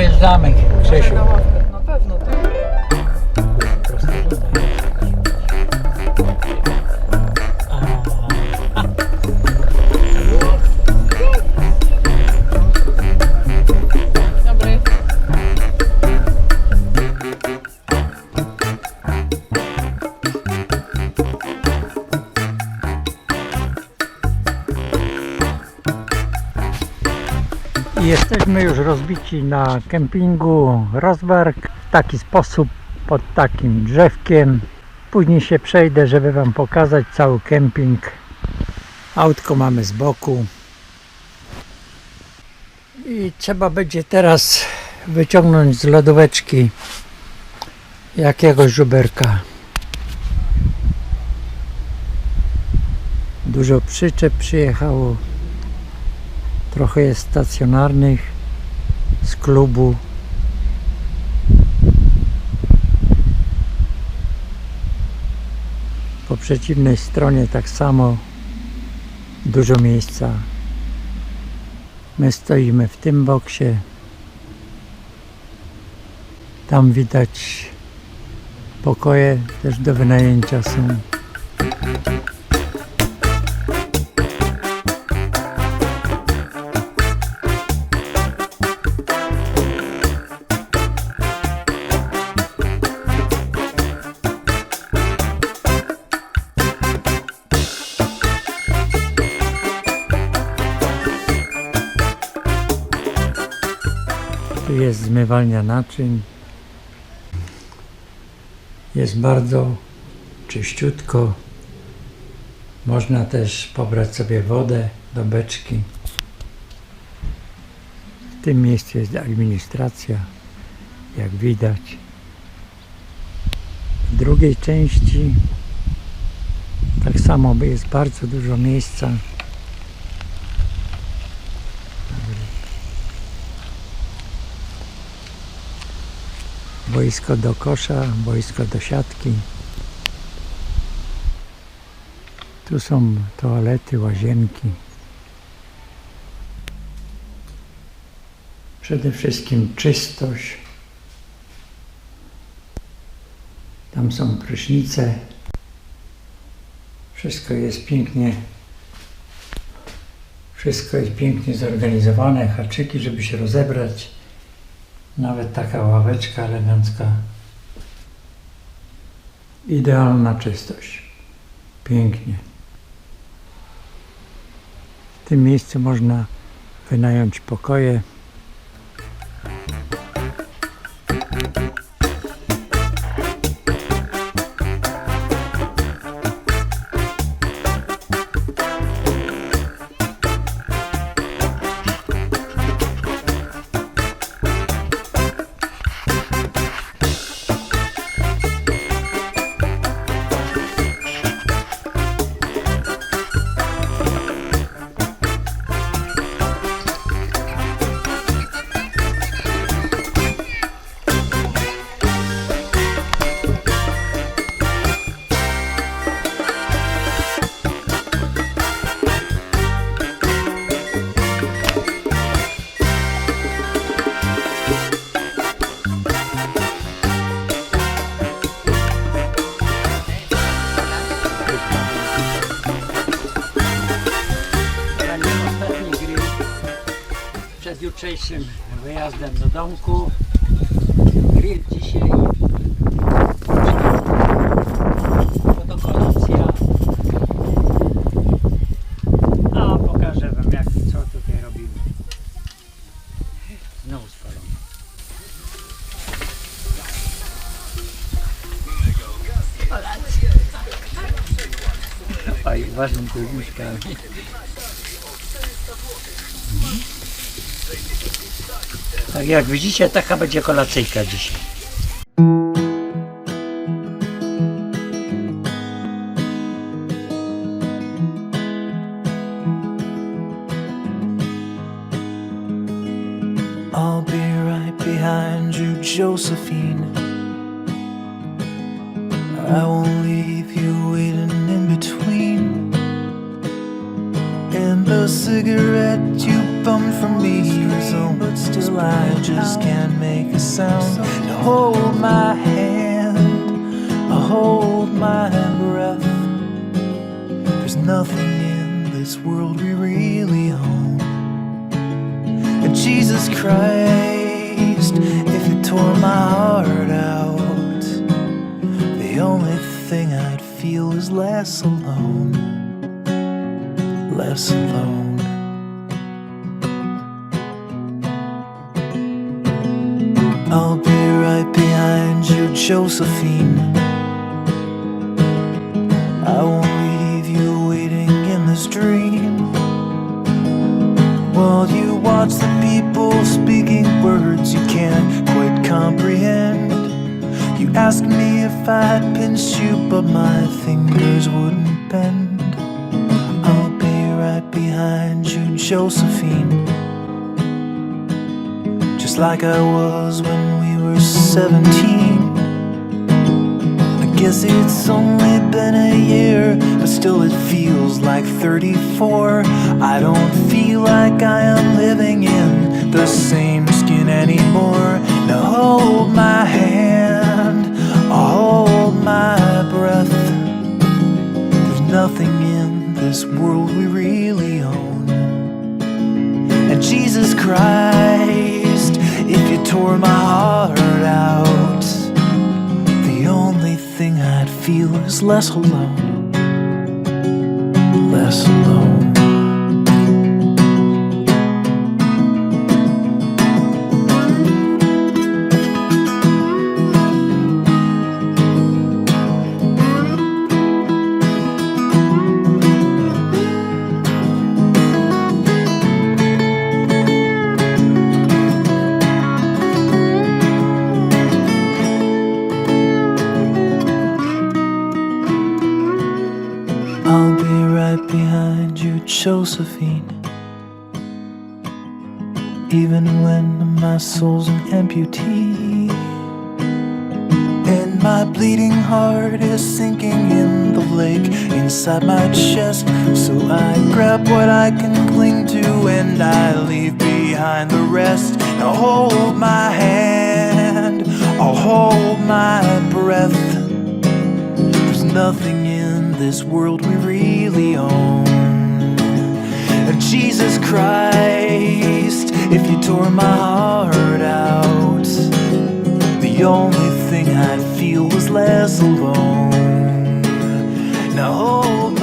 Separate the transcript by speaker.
Speaker 1: i dojeżdżamy, Krzysiu. Jesteśmy już rozbici na kempingu Rosberg w taki sposób, pod takim drzewkiem. Później się przejdę, żeby Wam pokazać cały kemping. Autko mamy z boku. I trzeba będzie teraz wyciągnąć z lodóweczki jakiegoś żuberka. Dużo przyczep przyjechało. Trochę jest stacjonarnych z klubu. Po przeciwnej stronie tak samo dużo miejsca. My stoimy w tym boksie. Tam widać pokoje też do wynajęcia są. Jest zmywalnia naczyń. Jest bardzo czyściutko. Można też pobrać sobie wodę do beczki. W tym miejscu jest administracja, jak widać. W drugiej części tak samo jest bardzo dużo miejsca. Boisko do kosza, boisko do siatki. Tu są toalety, łazienki. Przede wszystkim czystość. Tam są prysznice. Wszystko jest pięknie. Wszystko jest pięknie zorganizowane, haczyki, żeby się rozebrać. Nawet taka ławeczka elegancka. Idealna czystość. Pięknie. W tym miejscu można wynająć pokoje. Przed jutrzejszym wyjazdem do domku. Grill dzisiaj. To kolacja. A pokażę wam jak co tutaj robimy. Znowu spalony. Oj, uważam tu Tak jak widzicie, taka będzie kolacyjka dzisiaj.
Speaker 2: I'll be right behind you, Josephine. I won't leave you waiting in between. And the cigarette you bummed for me, so but still I just can't make a sound. Now hold my hand, I hold my breath. There's nothing in this world we really own. And Jesus Christ, if you tore my heart out, the only thing I'd feel is less alone. Less alone. Josephine. I won't leave you waiting in this dream. While you watch the people speaking words you can't quite comprehend. You ask me if I'd pinch you, but my fingers wouldn't bend. I'll be right behind you, Josephine. Just like I was when we were 17. Guess it's only been a year, but still it feels like 34. I don't feel like I am living in the same skin anymore. Now hold my hand, hold my breath. There's nothing in this world we really less alone. Less alone. Josephine. Even when my soul's an amputee. And my bleeding heart is sinking in the lake inside my chest. So I grab what I can cling to and I leave behind the rest. Now hold my hand, I'll hold my breath. There's nothing in this world we really own. Jesus Christ, if you tore my heart out, the only thing I'd feel was less alone. Now hold